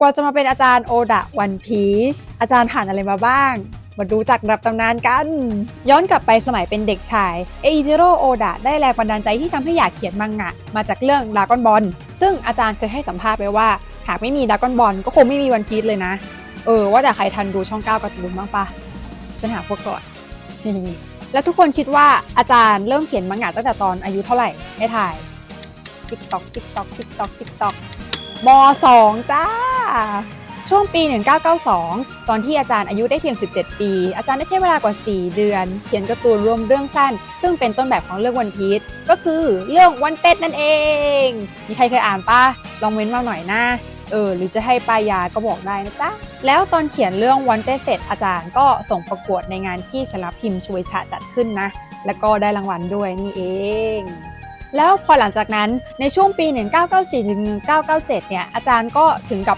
กว่าจะมาเป็นอาจารย์โอดะวันพีชอาจารย์ผ่านอะไรมาบ้าง มาดูจากรับตำนานกัน ย้อนกลับไปสมัยเป็นเด็กชาย เออิจิโร่โอดะได้แรงบันดาลใจที่ทำให้อยากเขียนมังงะ มาจากเรื่องดากอนบอลซึ่งอาจารย์เคยให้สัมภาษณ์ไปว่า หากไม่มีดากอนบอลก็คงไม่มีวันพีชเลยนะ เออ ว่าแต่ใครทันดูช่องเก้าการ์ตูนบ้างปะฉันหาพวกก่อนแล้วทุกคนคิดว่าอาจารย์เริ่มเขียนมังงะตั้งแต่ตอนอายุเท่าไหร่ให้ถ่ายติ๊กตอกติ๊กตอกติ๊กตอกติ๊กตอกม2จ้า ช่วงปี 1992 ตอนที่อาจารย์อายุได้เพียง 17 ปี อาจารย์ได้ใช้เวลากว่า 4 เดือน เขียนการ์ตูนรวมเรื่องสั้น ซึ่งเป็นต้นแบบของเรื่องวันพีชก็คือเรื่องวันเต็ดนั่นเอง มีใครเคยอ่านปะลองเม้นมาหน่อยนะเออหรือจะให้ปายาก็บอกได้นะจ๊ะ แล้วตอนเขียนเรื่องวันเต็ดเสร็จอาจารย์ก็ส่งประกวดในงานที่สำนักพิมพ์ช่วยชะจัดขึ้นนะ แล้วก็ได้รางวัลด้วยนี่เองแล้วพอหลังจากนั้นในช่วงปี 1994ถึง1997 เนี่ยอาจารย์ก็ถึงกับ